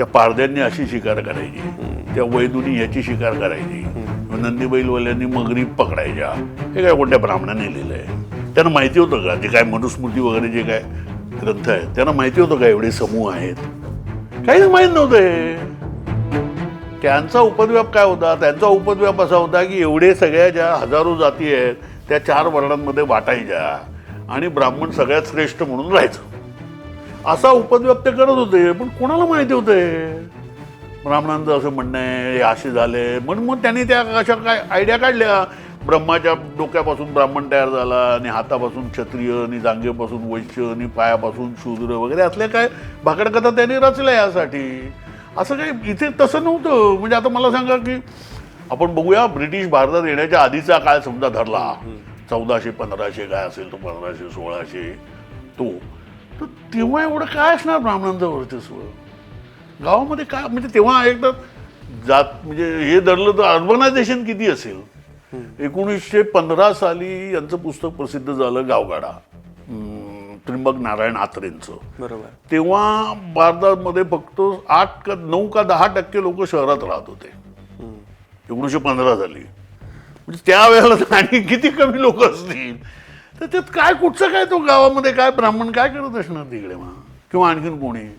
त्या पारद्यांनी अशी शिकार करायची. त्या वैदुनी ह्याची शिकार करायची. नंदीबैलवाल्यांनी मगरी पकडायच्या. हे काय कोणत्या ब्राह्मणाने लिहिलंय? त्यांना माहिती होतं का? जे काय मनुस्मृती वगैरे जे काय ग्रंथ आहेत त्यांना माहिती होतं का एवढे समूह आहेत? काहीच माहीत नव्हतं हे. त्यांचा उपद्व्याप काय होता? त्यांचा उपद्व्याप असा होता की एवढे सगळ्या ज्या हजारो जाती आहेत त्या चार वर्णांमध्ये वाटायच्या. आणि ब्राह्मण सगळ्यात श्रेष्ठ म्हणून राहायचं. असा उपद व्यक्त करत होते पण कोणाला माहिती होते? ब्राह्मणांचं असं म्हणणं आहे हे असे झाले. म्हणून मग त्यांनी त्या अशा काय आयडिया काढल्या. ब्रह्माच्या डोक्यापासून ब्राह्मण तयार झाला आणि हातापासून क्षत्रिय आणि जांगेपासून वैश्य आणि पायापासून शूद्र वगैरे असल्या काय भाकडकथा त्यांनी रचल्या यासाठी. असं काही इथे तसं नव्हतं. म्हणजे आता मला सांगा की आपण बघूया ब्रिटिश भारतात येण्याच्या आधीचा काळ समजा धरला. चौदाशे पंधराशे काय असेल तो पंधराशे सोळाशे तो. तर तेव्हा एवढं काय असणार ब्राह्मणांचं वर्चस्व? गावामध्ये काय म्हणजे तेव्हा एकदा जात म्हणजे हे धरलं तर अर्बनायझेशन किती असेल? एकोणीसशे पंधरा साली यांचं पुस्तक प्रसिद्ध झालं गावगाडा. अं, त्र्यंबक नारायण आत्रेंचं. बरोबर. तेव्हा भारतामध्ये फक्त आठ का नऊ का दहा टक्के लोक शहरात राहत होते. एकोणीसशे पंधरा साली. म्हणजे त्यावेळेला आणि किती कमी लोक असतील? तर त्यात काय कुठचं काय तो गावामध्ये काय ब्राह्मण काय करत असणार तिकडे मग? किंवा आणखीन कोणी?